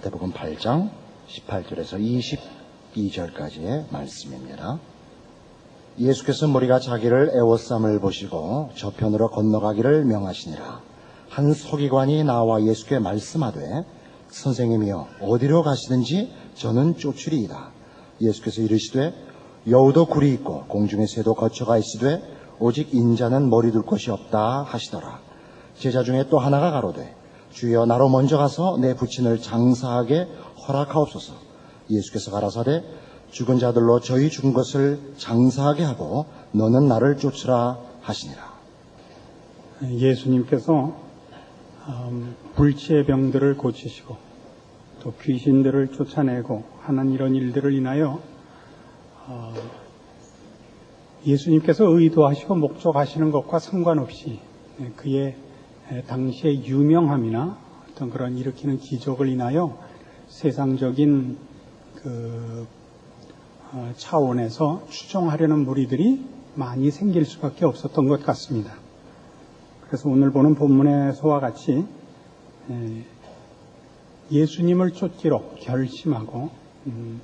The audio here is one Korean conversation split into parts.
마태복음 8장 18절에서 22절까지의 말씀입니다. 예수께서 무리가 자기를 애워쌈을 보시고 저편으로 건너가기를 명하시니라. 한 서기관이 나와 예수께 말씀하되 선생님이여 어디로 가시든지 저는 쫓으리이다. 예수께서 이르시되 여우도 굴이 있고 공중의 새도 거쳐가 있으되 오직 인자는 머리 둘 곳이 없다 하시더라. 제자 중에 또 하나가 가로되 주여 나로 먼저 가서 내 부친을 장사하게 허락하옵소서. 예수께서 가라사대 죽은 자들로 저희 죽은 것을 장사하게 하고 너는 나를 쫓으라 하시니라. 예수님께서 음, 불치의 병들을 고치시고 또 귀신들을 쫓아내고 하는 이런 일들을 인하여 어, 예수님께서 의도하시고 목적하시는 것과 상관없이 그의 당시의 유명함이나 어떤 그런 일으키는 기적을 인하여 세상적인 그 어, 차원에서 추종하려는 무리들이 많이 생길 수밖에 없었던 것 같습니다. 그래서 오늘 보는 본문에서와 같이 예수님을 쫓기로 결심하고 음,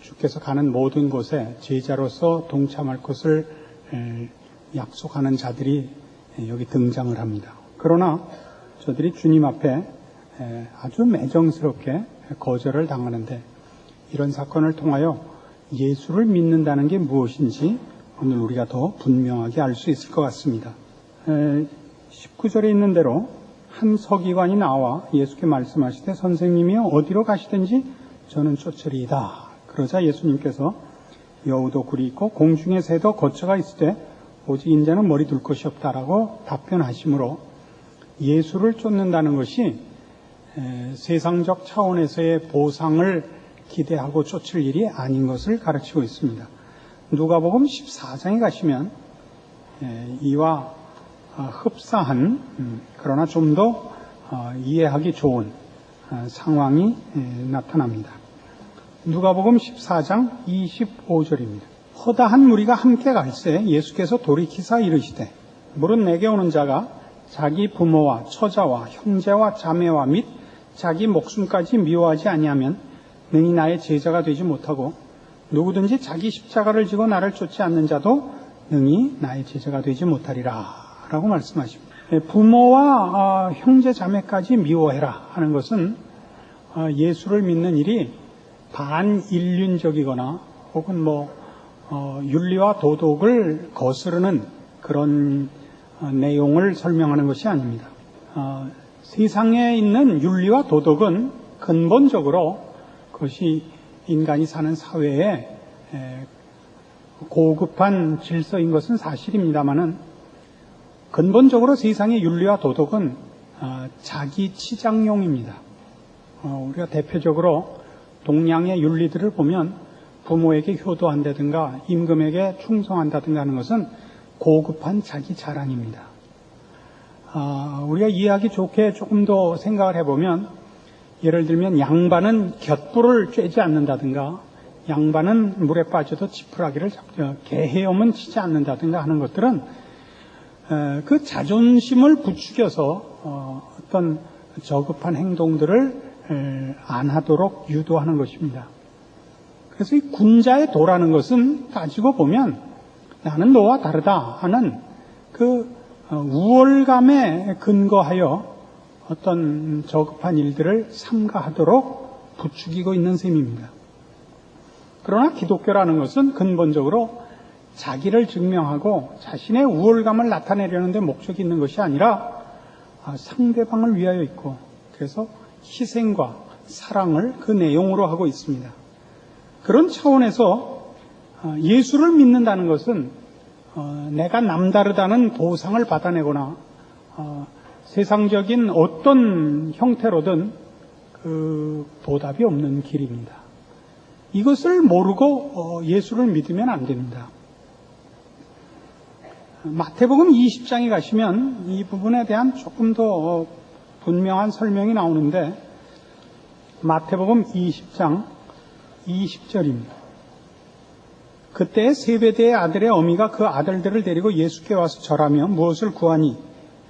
주께서 가는 모든 곳에 제자로서 동참할 것을 약속하는 자들이 여기 등장을 합니다. 그러나 저들이 주님 앞에 아주 매정스럽게 거절을 당하는데 이런 사건을 통하여 예수를 믿는다는 게 무엇인지 오늘 우리가 더 분명하게 알 수 있을 것 같습니다. 19절에 있는 대로 한 서기관이 나와 예수께 말씀하시되 선생님이여 어디로 가시든지 저는 쫓으리이다. 그러자 예수님께서 여우도 굴이 있고 공중의 새도 거처가 있을 때 오직 인자는 머리 둘 것이 없다라고 답변하시므로 예수를 쫓는다는 것이 세상적 차원에서의 보상을 기대하고 쫓을 일이 아닌 것을 가르치고 있습니다. 누가복음 14장에 가시면 이와 흡사한 음, 그러나 좀더 어, 이해하기 좋은 어, 상황이 나타납니다. 누가복음 14장 25절입니다. 허다한 무리가 함께 갈새 예수께서 돌이키사 이르시되 물은 내게 오는 자가 자기 부모와 처자와 형제와 자매와 및 자기 목숨까지 미워하지 아니하면 능히 나의 제자가 되지 못하고 누구든지 자기 십자가를 지고 나를 쫓지 않는 자도 능히 나의 제자가 되지 못하리라 라고 말씀하십니다. 예, 부모와 어, 형제 자매까지 미워해라 하는 것은 어, 예수를 믿는 일이 반인륜적이거나 혹은 뭐 어, 윤리와 도덕을 거스르는 그런 내용을 설명하는 것이 아닙니다. 세상에 있는 윤리와 도덕은 근본적으로 그것이 인간이 사는 사회에 고급한 질서인 것은 사실입니다만은 근본적으로 세상의 윤리와 도덕은 어, 자기 치장용입니다. 어, 우리가 대표적으로 동양의 윤리들을 보면 부모에게 효도한다든가 임금에게 충성한다든가 하는 것은 고급한 자기 자랑입니다. 아, 우리가 이해하기 좋게 조금 더 생각을 해보면 예를 들면 양반은 곁불을 쬐지 않는다든가 양반은 물에 빠져도 지푸라기를 잡죠. 개헤엄은 치지 않는다든가 하는 것들은 그 자존심을 부추겨서 어, 어떤 저급한 행동들을 안 하도록 유도하는 것입니다. 그래서 이 군자의 도라는 것은 가지고 보면 나는 너와 다르다 하는 그 어, 우월감에 근거하여 어떤 저급한 일들을 삼가하도록 부추기고 있는 셈입니다. 그러나 기독교라는 것은 근본적으로 자기를 증명하고 자신의 우월감을 나타내려는데 목적이 있는 것이 아니라 아, 상대방을 위하여 있고 그래서 희생과 사랑을 그 내용으로 하고 있습니다. 그런 차원에서 아, 예수를 믿는다는 것은 어, 내가 남다르다는 보상을 받아내거나 어, 세상적인 어떤 형태로든 그 보답이 없는 길입니다. 이것을 모르고 어, 예수를 믿으면 안 됩니다. 마태복음 20장에 가시면 이 부분에 대한 조금 더 분명한 설명이 나오는데 마태복음 20장 20절입니다. 그때 세베대의 아들의 어미가 그 아들들을 데리고 예수께 와서 절하며 무엇을 구하니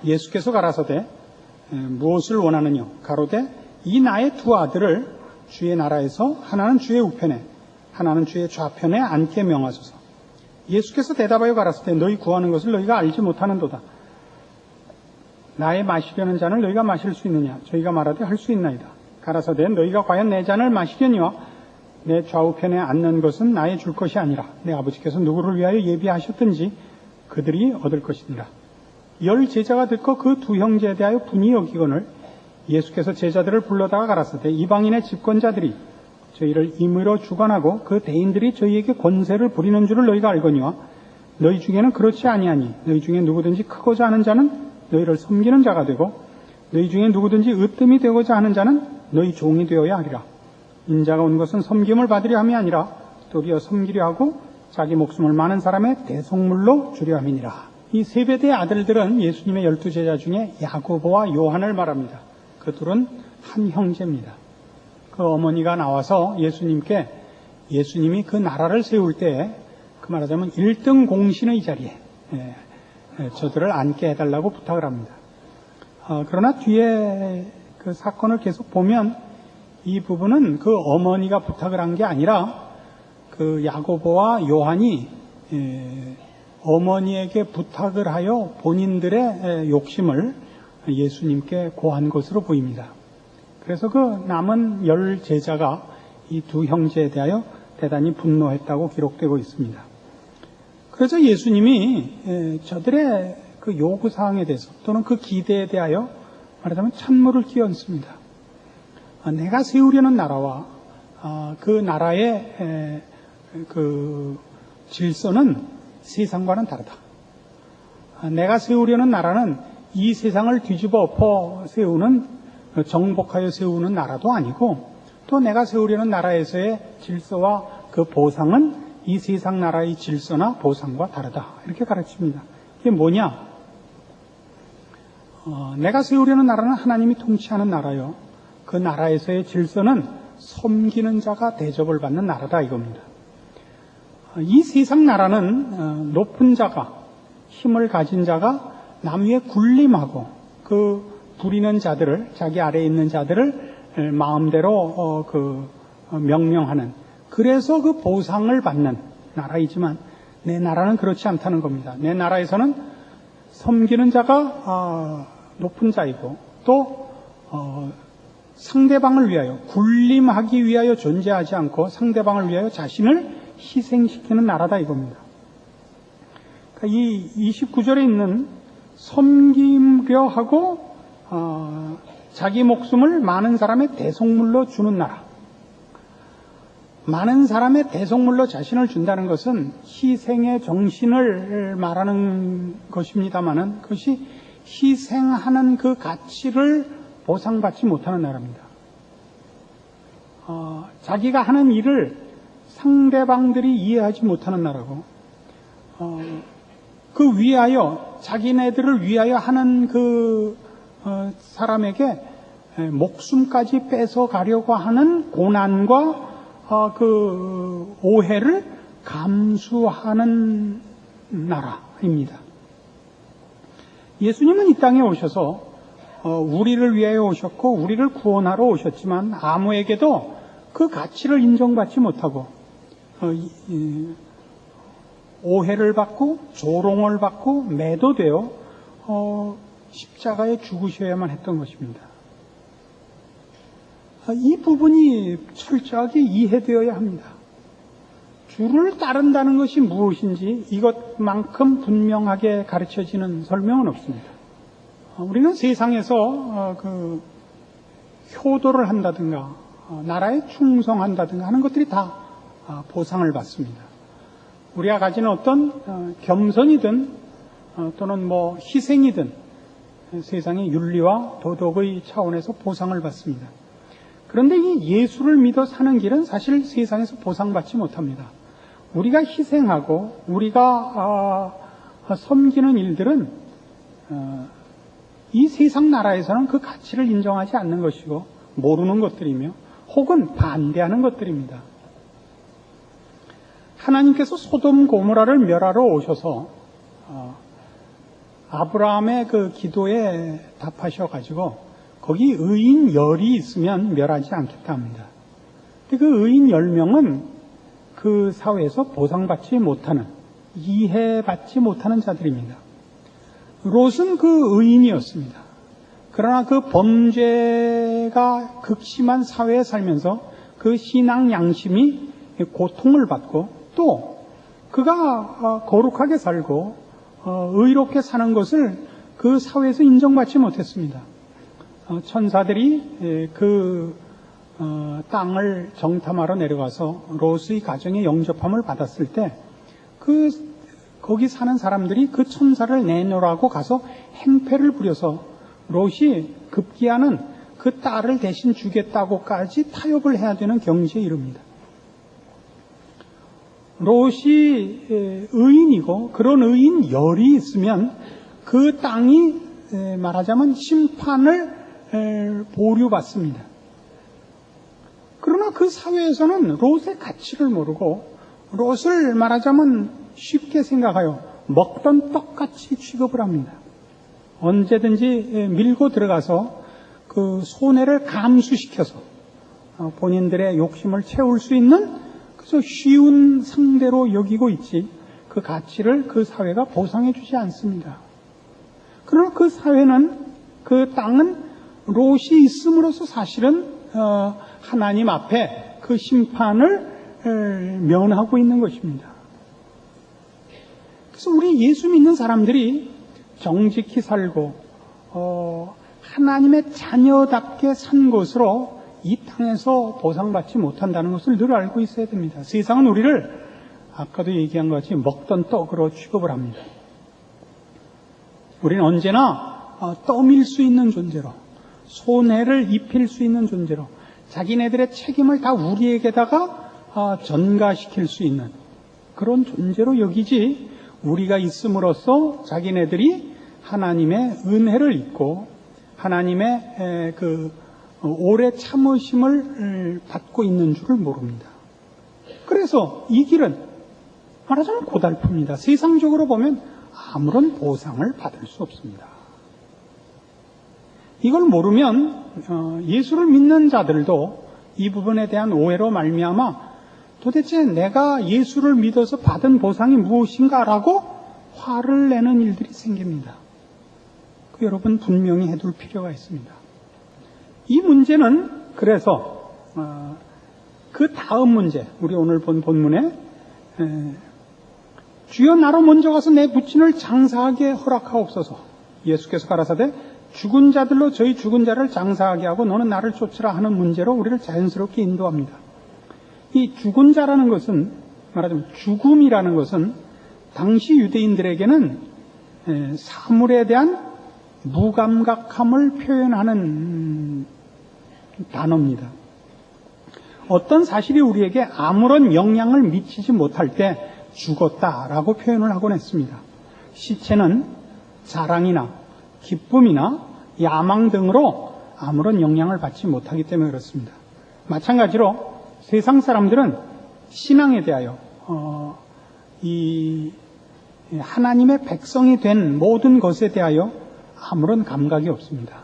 예수께서 가라사대 무엇을 원하느냐 가로되 이 나의 두 아들을 주의 나라에서 하나는 주의 우편에 하나는 주의 좌편에 앉게 명하소서. 예수께서 대답하여 가라사대 너희 구하는 것을 너희가 알지 못하는도다. 나의 마시려는 잔을 너희가 마실 수 있느냐? 저희가 말하되 할 수 있나이다. 가라사대 너희가 과연 내 잔을 마시려니와 내 좌우편에 앉는 것은 나의 줄 것이 아니라 내 아버지께서 누구를 위하여 예비하셨든지 그들이 얻을 것이니라. 열 제자가 듣고 그 두 형제에 대하여 분이 여기거늘 예수께서 제자들을 불러다가 가라사대 이방인의 집권자들이 저희를 임의로 주관하고 그 대인들이 저희에게 권세를 부리는 줄을 너희가 알거니와 너희 중에는 그렇지 아니하니 너희 중에 누구든지 크고자 하는 자는 너희를 섬기는 자가 되고 너희 중에 누구든지 으뜸이 되고자 하는 자는 너희 종이 되어야 하리라 인자가 온 것은 섬김을 받으려 함이 아니라 도리어 섬기려 하고 자기 목숨을 많은 사람의 대속물로 주려 함이니라. 이 세베대의 아들들은 예수님의 열두 제자 중에 야고보와 요한을 말합니다. 그 둘은 한 형제입니다. 그 어머니가 나와서 예수님께 예수님이 그 나라를 세울 때 그 말하자면 1등 공신의 자리에 예, 예, 저들을 앉게 해달라고 부탁을 합니다. 어, 그러나 뒤에 그 사건을 계속 보면 이 부분은 그 어머니가 부탁을 한 게 아니라 그 야고보와 요한이 예, 어머니에게 부탁을 하여 본인들의 예, 욕심을 예수님께 고한 것으로 보입니다. 그래서 그 남은 열 제자가 이 두 형제에 대하여 대단히 분노했다고 기록되고 있습니다. 그래서 예수님이 에, 저들의 그 요구 사항에 대해서 또는 그 기대에 대하여 말하자면 찬물을 끼얹습니다. 아, 내가 세우려는 나라와 아, 그 나라의 에, 그 질서는 세상과는 다르다. 아, 내가 세우려는 나라는 이 세상을 뒤집어 엎어 세우는 정복하여 세우는 나라도 아니고 또 내가 세우려는 나라에서의 질서와 그 보상은 이 세상 나라의 질서나 보상과 다르다. 이렇게 가르칩니다. 이게 뭐냐? 어, 내가 세우려는 나라는 하나님이 통치하는 나라요. 그 나라에서의 질서는 섬기는 자가 대접을 받는 나라다 이겁니다. 어, 이 세상 나라는 어, 높은 자가 힘을 가진 자가 남 위에 군림하고 그 부리는 자들을 자기 아래에 있는 자들을 마음대로 그 명령하는 그래서 그 보상을 받는 나라이지만 내 나라는 그렇지 않다는 겁니다. 내 나라에서는 섬기는 자가 아, 높은 자이고 또 어, 상대방을 위하여 군림하기 위하여 존재하지 않고 상대방을 위하여 자신을 희생시키는 나라다 이겁니다. 그러니까 이 29절에 있는 섬기려 하고 어, 자기 목숨을 많은 사람의 대속물로 주는 나라. 많은 사람의 대속물로 자신을 준다는 것은 희생의 정신을 말하는 것입니다만은 그것이 희생하는 그 가치를 보상받지 못하는 나라입니다. 어, 자기가 하는 일을 상대방들이 이해하지 못하는 나라고, 어, 그 위하여, 자기네들을 위하여 하는 그, 어, 사람에게 목숨까지 뺏어가려고 하는 고난과 어, 그 오해를 감수하는 나라입니다. 예수님은 이 땅에 오셔서 어, 우리를 위하여 오셨고 우리를 구원하러 오셨지만 아무에게도 그 가치를 인정받지 못하고 어, 오해를 받고 조롱을 받고 매도되어 십자가에 죽으셔야만 했던 것입니다. 아, 이 부분이 철저하게 이해되어야 합니다. 주를 따른다는 것이 무엇인지 이것만큼 분명하게 가르쳐지는 설명은 없습니다. 아, 우리는 세상에서 어, 그 효도를 한다든가 어, 나라에 충성한다든가 하는 것들이 다 아, 보상을 받습니다. 우리가 가지는 어떤 어, 겸손이든 또는 뭐 희생이든 세상의 윤리와 도덕의 차원에서 보상을 받습니다. 그런데 이 예수를 믿어 사는 길은 사실 세상에서 보상받지 못합니다. 우리가 희생하고 우리가 아, 섬기는 일들은 어, 이 세상 나라에서는 그 가치를 인정하지 않는 것이고 모르는 것들이며 혹은 반대하는 것들입니다. 하나님께서 소돔 고모라를 멸하러 오셔서 어, 아브라함의 그 기도에 답하셔 가지고 거기 의인 열이 있으면 멸하지 않겠다 합니다. 근데 그 의인 열 명은 그 사회에서 보상받지 못하는 이해받지 못하는 자들입니다. 롯은 그 의인이었습니다. 그러나 그 범죄가 극심한 사회에 살면서 그 신앙 양심이 고통을 받고 또 그가 어, 거룩하게 살고 어, 의롭게 사는 것을 그 사회에서 인정받지 못했습니다. 어, 천사들이 에, 그 어, 땅을 정탐하러 내려가서 롯의 가정에 영접함을 받았을 때 그 거기 사는 사람들이 그 천사를 내놓으라고 가서 행패를 부려서 롯이 급기야는 그 딸을 대신 주겠다고까지 타협을 해야 되는 경지에 이릅니다. 롯이 에, 의인이고 그런 의인 열이 있으면 그 땅이 에, 말하자면 심판을 에, 보류받습니다. 그러나 그 사회에서는 롯의 가치를 모르고 롯을 말하자면 쉽게 생각하여 먹던 떡같이 취급을 합니다. 언제든지 에, 밀고 들어가서 그 손해를 감수시켜서 어, 본인들의 욕심을 채울 수 있는 그래서 쉬운 상대로 여기고 있지 그 가치를 그 사회가 보상해 주지 않습니다. 그러나 그 사회는 그 땅은 롯이 있음으로써 사실은 어, 하나님 앞에 그 심판을 에, 면하고 있는 것입니다. 그래서 우리 예수 믿는 사람들이 정직히 살고 어, 하나님의 자녀답게 산 것으로 이 땅에서 보상받지 못한다는 것을 늘 알고 있어야 됩니다. 세상은 우리를 아까도 얘기한 것 같이 먹던 떡으로 취급을 합니다. 우리는 언제나 어, 떠밀 수 있는 존재로 손해를 입힐 수 있는 존재로 자기네들의 책임을 다 우리에게다가 어, 전가시킬 수 있는 그런 존재로 여기지 우리가 있음으로써 자기네들이 하나님의 은혜를 입고 하나님의 에, 그 어, 오래 참으심을 음, 받고 있는 줄을 모릅니다. 그래서 이 길은 말하자면 고달픕니다. 세상적으로 보면 아무런 보상을 받을 수 없습니다. 이걸 모르면 어, 예수를 믿는 자들도 이 부분에 대한 오해로 말미암아 도대체 내가 예수를 믿어서 받은 보상이 무엇인가라고 화를 내는 일들이 생깁니다. 그 여러분 분명히 해둘 필요가 있습니다. 이 문제는 그래서 어, 그 다음 문제 우리 오늘 본 본문에 에, 주여 나로 먼저 가서 내 부친을 장사하게 허락하옵소서 예수께서 가라사대 죽은 자들로 저희 죽은 자를 장사하게 하고 너는 나를 쫓으라 하는 문제로 우리를 자연스럽게 인도합니다. 이 죽은 자라는 것은 말하자면 죽음이라는 것은 당시 유대인들에게는 에, 사물에 대한 무감각함을 표현하는 단어입니다. 어떤 사실이 우리에게 아무런 영향을 미치지 못할 때 죽었다라고 표현을 하곤 했습니다. 시체는 자랑이나 기쁨이나 야망 등으로 아무런 영향을 받지 못하기 때문에 그렇습니다. 마찬가지로 세상 사람들은 신앙에 대하여 어, 이 하나님의 백성이 된 모든 것에 대하여 아무런 감각이 없습니다.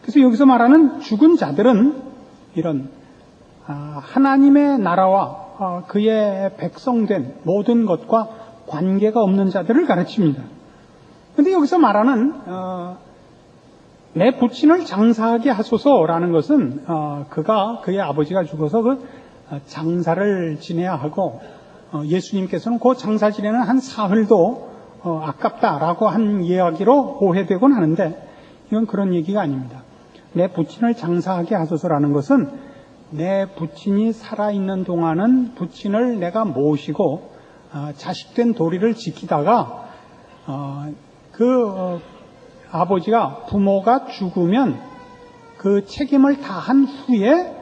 그래서 여기서 말하는 죽은 자들은 이런 아, 하나님의 나라와 어, 그의 백성된 모든 것과 관계가 없는 자들을 가르칩니다. 그런데 여기서 말하는 어, 내 부친을 장사하게 하소서라는 것은 어, 그가 그의 아버지가 죽어서 그 장사를 지내야 하고 예수님께서는 그 장사 지내는 한 사흘도 아깝다라고 한 이야기로 오해되곤 하는데 이건 그런 얘기가 아닙니다. 내 부친을 장사하게 하소서라는 것은 내 부친이 살아있는 동안은 부친을 내가 모시고 어, 자식된 도리를 지키다가 어, 그 어, 아버지가 부모가 죽으면 그 책임을 다한 후에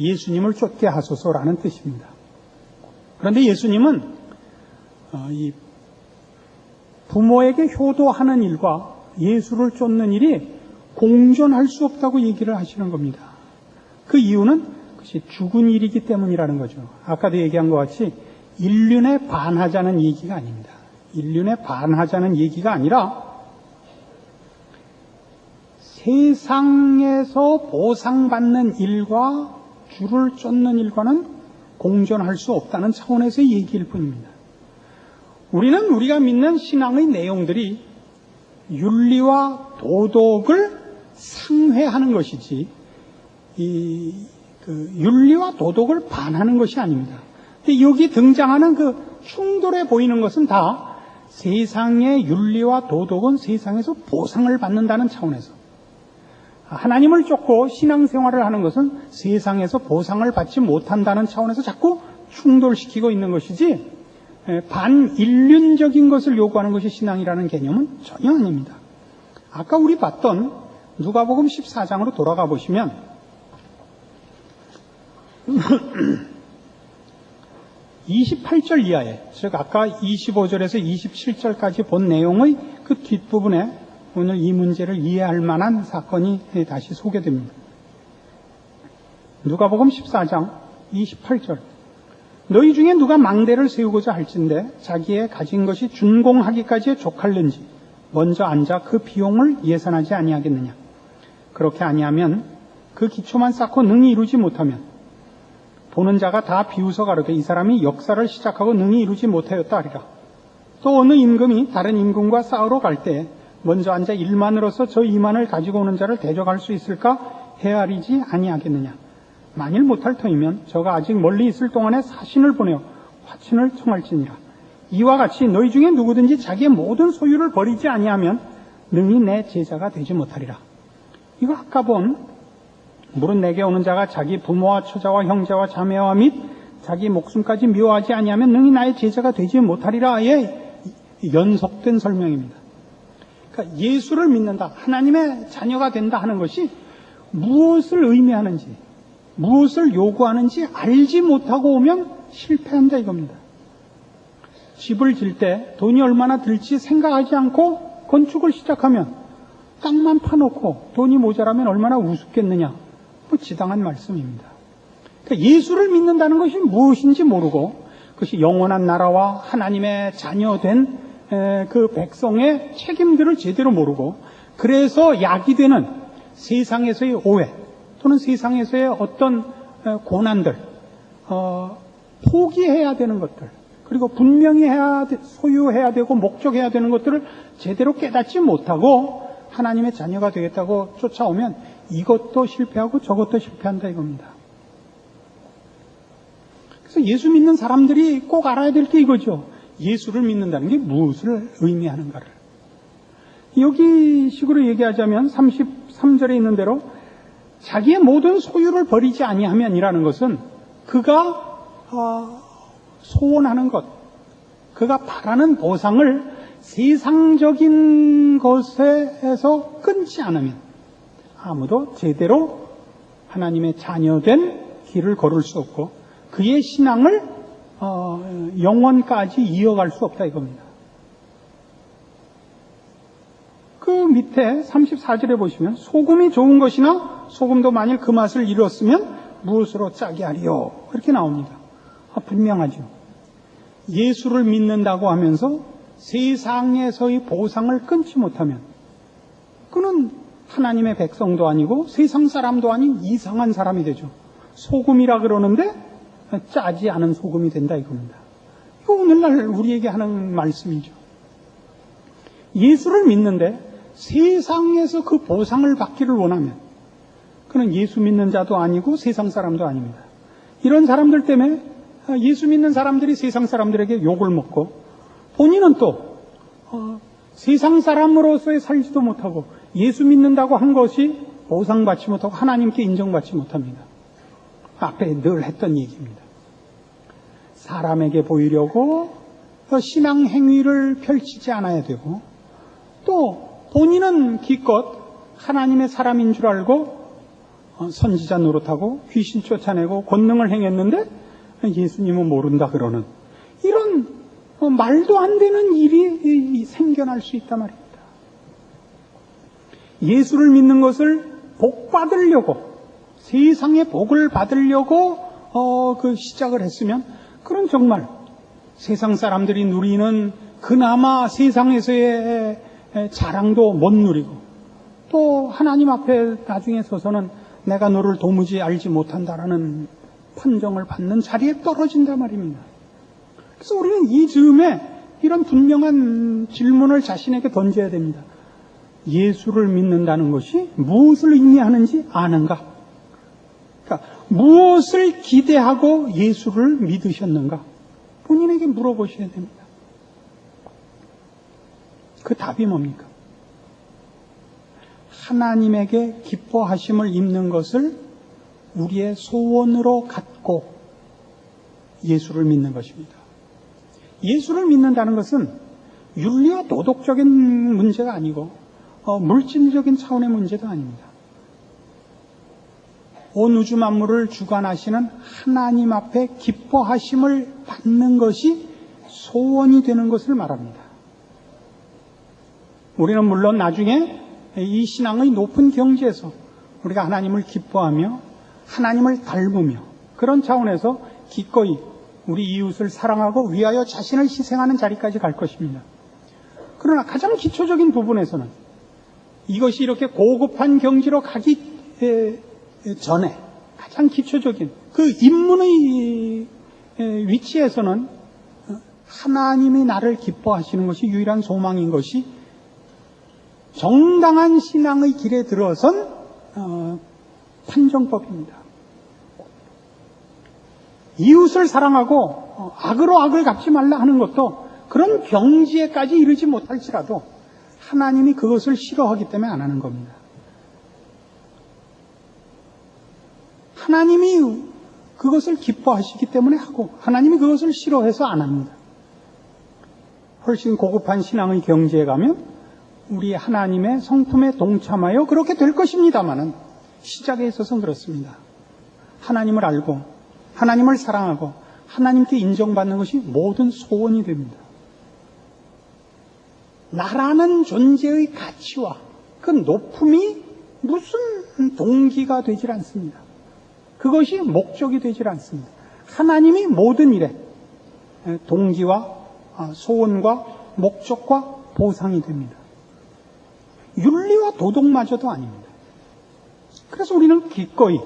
예수님을 쫓게 하소서라는 뜻입니다. 그런데 예수님은 이 부모에게 효도하는 일과 예수를 쫓는 일이 공존할 수 없다고 얘기를 하시는 겁니다. 그 이유는 그것이 죽은 일이기 때문이라는 거죠. 아까도 얘기한 것 같이 인륜에 반하자는 얘기가 아닙니다. 인륜에 반하자는 얘기가 아니라 세상에서 보상받는 일과 줄을 쫓는 일과는 공존할 수 없다는 차원에서의 얘기일 뿐입니다. 우리는 우리가 믿는 신앙의 내용들이 윤리와 도덕을 상회하는 것이지, 이, 그, 윤리와 도덕을 반하는 것이 아닙니다. 근데 여기 등장하는 그 충돌해 보이는 것은 다 세상의 윤리와 도덕은 세상에서 보상을 받는다는 차원에서 하나님을 쫓고 신앙생활을 하는 것은 세상에서 보상을 받지 못한다는 차원에서 자꾸 충돌시키고 있는 것이지 에, 반인륜적인 것을 요구하는 것이 신앙이라는 개념은 전혀 아닙니다. 아까 우리 봤던 누가복음 14장으로 돌아가 보시면 28절 이하에, 즉 아까 25절에서 27절까지 본 내용의 그 뒷부분에 오늘 이 문제를 이해할 만한 사건이 다시 소개됩니다. 누가복음 14장 28절. 너희 중에 누가 망대를 세우고자 할진대 자기의 가진 것이 준공하기까지에 족할는지 먼저 앉아 그 비용을 예산하지 아니하겠느냐. 그렇게 아니하면 그 기초만 쌓고 능히 이루지 못하면 보는 자가 다 비웃어 가로되 이 사람이 역사를 시작하고 능히 이루지 못하였다 하리라. 또 어느 임금이 다른 임금과 싸우러 갈 때 먼저 앉아 일만으로서 저 이만을 가지고 오는 자를 대적할 수 있을까 헤아리지 아니하겠느냐. 만일 못할 터이면 저가 아직 멀리 있을 동안에 사신을 보내어 화친을 청할지니라. 이와 같이 너희 중에 누구든지 자기의 모든 소유를 버리지 아니하면 능히 내 제자가 되지 못하리라. 이거 아까 본 물은 내게 오는 자가 자기 부모와 처자와 형제와 자매와 및 자기 목숨까지 미워하지 아니하면 능히 나의 제자가 되지 못하리라의 연속된 설명입니다. 그러니까 예수를 믿는다, 하나님의 자녀가 된다 하는 것이 무엇을 의미하는지, 무엇을 요구하는지 알지 못하고 오면 실패한다 이겁니다. 집을 질 때 돈이 얼마나 들지 생각하지 않고 건축을 시작하면 땅만 파놓고 돈이 모자라면 얼마나 우습겠느냐. 뭐 지당한 말씀입니다. 그러니까 예수를 믿는다는 것이 무엇인지 모르고 그것이 영원한 나라와 하나님의 자녀된 그 백성의 책임들을 제대로 모르고 그래서 약이 되는 세상에서의 오해 또는 세상에서의 어떤 고난들 어, 포기해야 되는 것들 그리고 분명히 해야 소유해야 되고 목적해야 되는 것들을 제대로 깨닫지 못하고 하나님의 자녀가 되겠다고 쫓아오면 이것도 실패하고 저것도 실패한다 이겁니다. 그래서 예수 믿는 사람들이 꼭 알아야 될 게 이거죠. 예수를 믿는다는 게 무엇을 의미하는가를. 여기 식으로 얘기하자면 33절에 있는 대로 자기의 모든 소유를 버리지 아니하면이라는 것은 그가 어, 소원하는 것, 그가 바라는 보상을 세상적인 것에서 끊지 않으면 아무도 제대로 하나님의 자녀된 길을 걸을 수 없고 그의 신앙을 어, 영원까지 이어갈 수 없다 이겁니다. 그 밑에 34절에 보시면 소금이 좋은 것이나 소금도 만일 그 맛을 잃었으면 무엇으로 짜게 하리요 이렇게 나옵니다. 아, 분명하죠. 예수를 믿는다고 하면서 세상에서의 보상을 끊지 못하면 그는 하나님의 백성도 아니고 세상 사람도 아닌 이상한 사람이 되죠. 소금이라 그러는데 짜지 않은 소금이 된다 이겁니다. 이거 오늘날 우리에게 하는 말씀이죠. 예수를 믿는데 세상에서 그 보상을 받기를 원하면 그는 예수 믿는 자도 아니고 세상 사람도 아닙니다. 이런 사람들 때문에 예수 믿는 사람들이 세상 사람들에게 욕을 먹고 본인은 또 어, 세상 사람으로서의 살지도 못하고 예수 믿는다고 한 것이 보상받지 못하고 하나님께 인정받지 못합니다. 앞에 늘 했던 얘기입니다. 사람에게 보이려고 신앙 행위를 펼치지 않아야 되고 또 본인은 기껏 하나님의 사람인 줄 알고 선지자 노릇하고 귀신 쫓아내고 권능을 행했는데 예수님은 모른다 그러는 이런 말도 안 되는 일이 생겨날 수 있단 말입니다. 예수를 믿는 것을 복 받으려고 세상의 복을 받으려고 어, 그 시작을 했으면 그런 정말 세상 사람들이 누리는 그나마 세상에서의 자랑도 못 누리고 또 하나님 앞에 나중에 서서는 내가 너를 도무지 알지 못한다라는 판정을 받는 자리에 떨어진단 말입니다. 그래서 우리는 이 즈음에 이런 분명한 질문을 자신에게 던져야 됩니다. 예수를 믿는다는 것이 무엇을 의미하는지 아는가? 무엇을 기대하고 예수를 믿으셨는가? 본인에게 물어보셔야 됩니다. 그 답이 뭡니까? 하나님에게 기뻐하심을 입는 것을 우리의 소원으로 갖고 예수를 믿는 것입니다. 예수를 믿는다는 것은 윤리와 도덕적인 문제가 아니고 어, 물질적인 차원의 문제도 아닙니다. 온 우주 만물을 주관하시는 하나님 앞에 기뻐하심을 받는 것이 소원이 되는 것을 말합니다. 우리는 물론 나중에 이 신앙의 높은 경지에서 우리가 하나님을 기뻐하며 하나님을 닮으며 그런 차원에서 기꺼이 우리 이웃을 사랑하고 위하여 자신을 희생하는 자리까지 갈 것입니다. 그러나 가장 기초적인 부분에서는 이것이 이렇게 고급한 경지로 가기 전에 가장 기초적인 그 입문의 에, 위치에서는 어, 하나님이 나를 기뻐하시는 것이 유일한 소망인 것이 정당한 신앙의 길에 들어선 어, 판정법입니다. 이웃을 사랑하고 어, 악으로 악을 갚지 말라 하는 것도 그런 경지에까지 이르지 못할지라도 하나님이 그것을 싫어하기 때문에 안 하는 겁니다. 하나님이 그것을 기뻐하시기 때문에 하고 하나님이 그것을 싫어해서 안 합니다. 훨씬 고급한 신앙의 경지에 가면 우리 하나님의 성품에 동참하여 그렇게 될 것입니다만은 시작에 있어서는 그렇습니다. 하나님을 알고 하나님을 사랑하고 하나님께 인정받는 것이 모든 소원이 됩니다. 나라는 존재의 가치와 그 높음이 무슨 동기가 되질 않습니다. 그것이 목적이 되질 않습니다. 하나님이 모든 일에 동기와 아, 소원과 목적과 보상이 됩니다. 윤리와 도덕마저도 아닙니다. 그래서 우리는 기꺼이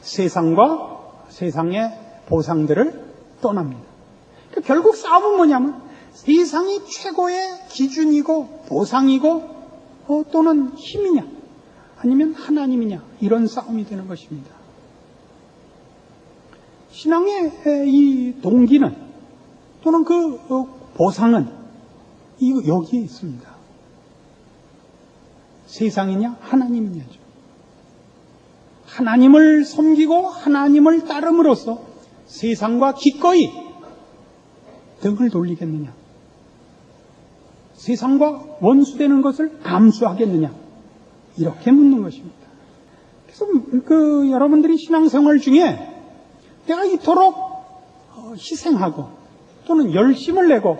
세상과 세상의 보상들을 떠납니다. 그러니까 결국 싸움은 뭐냐면 세상이 최고의 기준이고 보상이고 어, 또는 힘이냐 아니면 하나님이냐 이런 싸움이 되는 것입니다. 신앙의 이 동기는 또는 그 어, 보상은 이 여기에 있습니다. 세상이냐 하나님이냐죠. 하나님을 섬기고 하나님을 따름으로써 세상과 기꺼이 등을 돌리겠느냐? 세상과 원수되는 것을 감수하겠느냐? 이렇게 묻는 것입니다. 그래서 그 여러분들이 신앙생활 중에 내가 이토록 어, 희생하고 또는 열심을 내고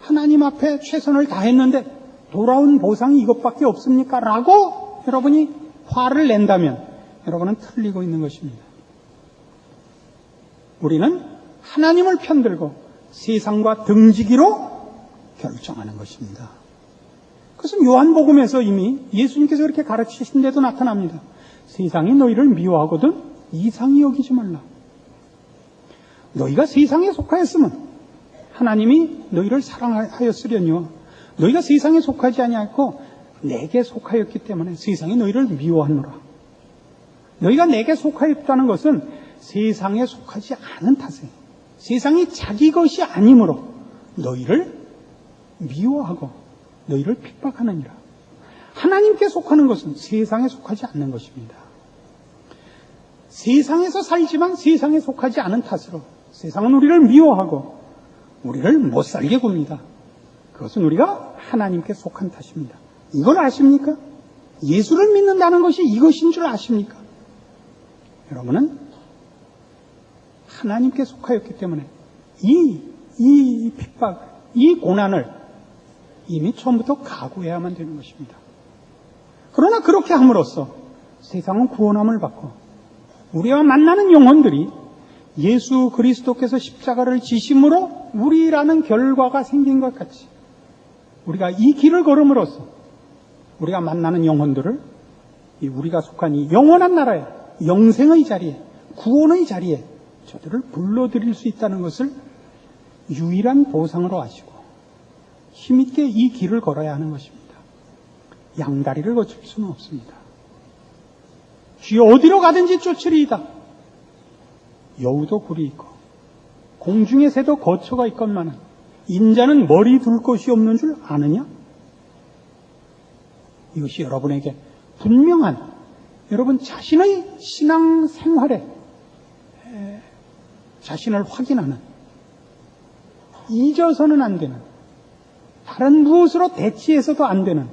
하나님 앞에 최선을 다했는데 돌아온 보상이 이것밖에 없습니까? 라고 여러분이 화를 낸다면 여러분은 틀리고 있는 것입니다. 우리는 하나님을 편들고 세상과 등지기로 결정하는 것입니다. 그것은 요한복음에서 이미 예수님께서 그렇게 가르치신 데도 나타납니다. 세상이 너희를 미워하거든 이상히 여기지 말라. 너희가 세상에 속하였으면 하나님이 너희를 사랑하였으려니와 너희가 세상에 속하지 아니하고 내게 속하였기 때문에 세상이 너희를 미워하노라. 너희가 내게 속하였다는 것은 세상에 속하지 않은 탓에 세상이 자기 것이 아니므로 너희를 미워하고 너희를 핍박하느니라. 하나님께 속하는 것은 세상에 속하지 않는 것입니다. 세상에서 살지만 세상에 속하지 않은 탓으로 세상은 우리를 미워하고 우리를 못 살게 굽니다. 그것은 우리가 하나님께 속한 탓입니다. 이걸 아십니까? 예수를 믿는다는 것이 이것인 줄 아십니까? 여러분은 하나님께 속하였기 때문에 이, 이 핍박, 이 고난을 이미 처음부터 각오해야만 되는 것입니다. 그러나 그렇게 함으로써 세상은 구원함을 받고 우리와 만나는 영혼들이 예수 그리스도께서 십자가를 지심으로 우리라는 결과가 생긴 것 같이 우리가 이 길을 걸음으로써 우리가 만나는 영혼들을 이 우리가 속한 이 영원한 나라에 영생의 자리에 구원의 자리에 저들을 불러들일 수 있다는 것을 유일한 보상으로 하시고 힘있게 이 길을 걸어야 하는 것입니다. 양다리를 거칠 수는 없습니다. 주여 어디로 가든지 쫓으리이다. 여우도 굴이 있고 공중의 새도 거처가 있건만은 인자는 머리 둘 곳이 없는 줄 아느냐? 이것이 여러분에게 분명한 여러분 자신의 신앙 생활에 에, 자신을 확인하는 잊어서는 안 되는 다른 무엇으로 대치해서도 안 되는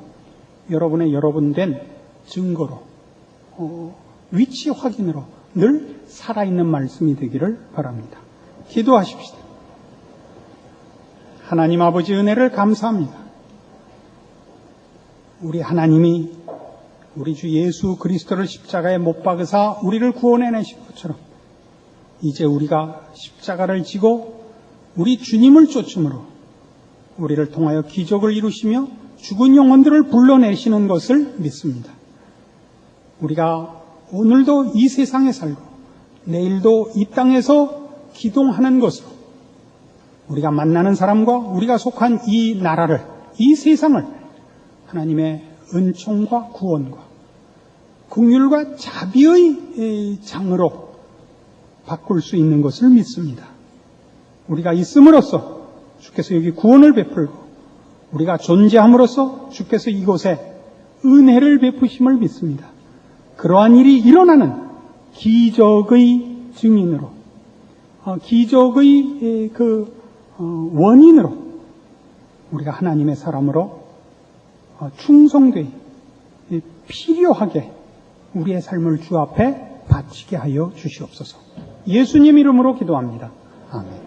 여러분의 여러분된 증거로 어, 위치 확인으로 늘 살아있는 말씀이 되기를 바랍니다. 기도하십시다. 하나님 아버지 은혜를 감사합니다. 우리 하나님이 우리 주 예수 그리스도를 십자가에 못 박으사 우리를 구원해내신 것처럼 이제 우리가 십자가를 지고 우리 주님을 쫓음으로 우리를 통하여 기적을 이루시며 죽은 영혼들을 불러내시는 것을 믿습니다. 우리가 오늘도 이 세상에 살고 내일도 이 땅에서 기동하는 것으로 우리가 만나는 사람과 우리가 속한 이 나라를 이 세상을 하나님의 은총과 구원과 국률과 자비의 장으로 바꿀 수 있는 것을 믿습니다. 우리가 있음으로써 주께서 여기 구원을 베풀고 우리가 존재함으로써 주께서 이곳에 은혜를 베푸심을 믿습니다. 그러한 일이 일어나는 기적의 증인으로 어, 기적의 그 어, 원인으로 우리가 하나님의 사람으로 어, 충성되이 필요하게 우리의 삶을 주 앞에 바치게 하여 주시옵소서. 예수님 이름으로 기도합니다. 아멘.